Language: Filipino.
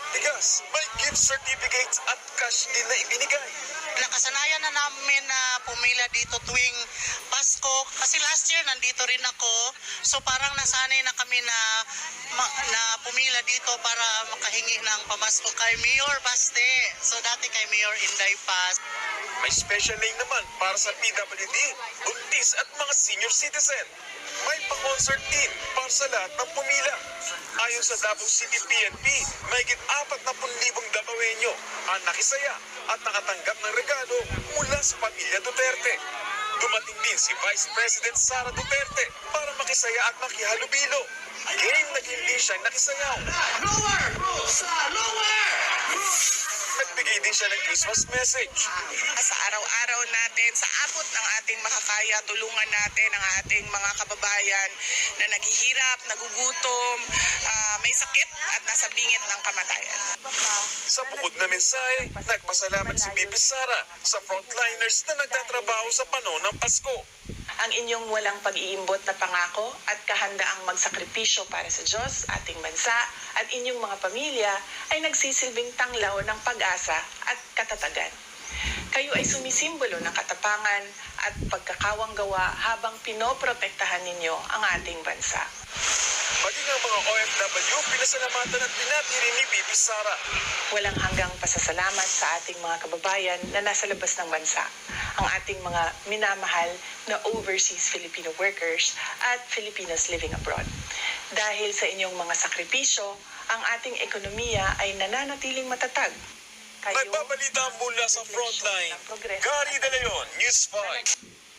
at bigas. May gift certificates at cash din na ibinigay. Nakasanayan na namin na pumila dito tuwing Pasko. Kasi last year nandito rin ako. So parang nasanay na kami na, ma- na pumila dito para makahingi ng pamasko kay Mayor Baste. So dati kay Mayor Inday Paz. May special lane naman para sa PWD, buntis at mga senior citizen. May pa-concert din para sa lahat ng pumila. Ayon sa Davao City PNP, may git 40,000 Davaoenyo ang nakisaya at nakatanggap ng regalo mula sa pamilya Duterte. Dumating din si Vice President Sara Duterte para makisaya at makihalubilo. Ngayon naging din siyang nakisayaw. Nagbigay din siya ng Christmas message. sa araw-araw natin, sa abot ng ating makakaya, tulungan natin ang ating mga kababayan na naghihirap, nagugutom, ah, may sakit at nasa bingit ng kamatayan. Sa bukod na mensahe, nagpasalamat si BP Sara sa frontliners na nagtatrabaho sa panahon ng Pasko. Ang inyong walang pag-iimbot na pangako at kahandaang magsakripisyo para sa Diyos, ating bansa, at inyong mga pamilya ay nagsisilbing tanglaw ng pag-asa at katatagan. Kayo ay sumisimbolo ng katapangan at pagkakawang gawa habang pinoprotektahan ninyo ang ating bansa. Maging ang mga OFW, pinasalamatan at pinati rin ni BP Sara. Walang hanggang pasasalamat sa ating mga kababayan na nasa labas ng bansa, ang ating mga minamahal na overseas Filipino workers at Filipinos living abroad. Dahil sa inyong mga sakripisyo, ang ating ekonomiya ay nananatiling matatag. Kayo, Nagbabalita mula sa frontline, Gary De Leon, News 5.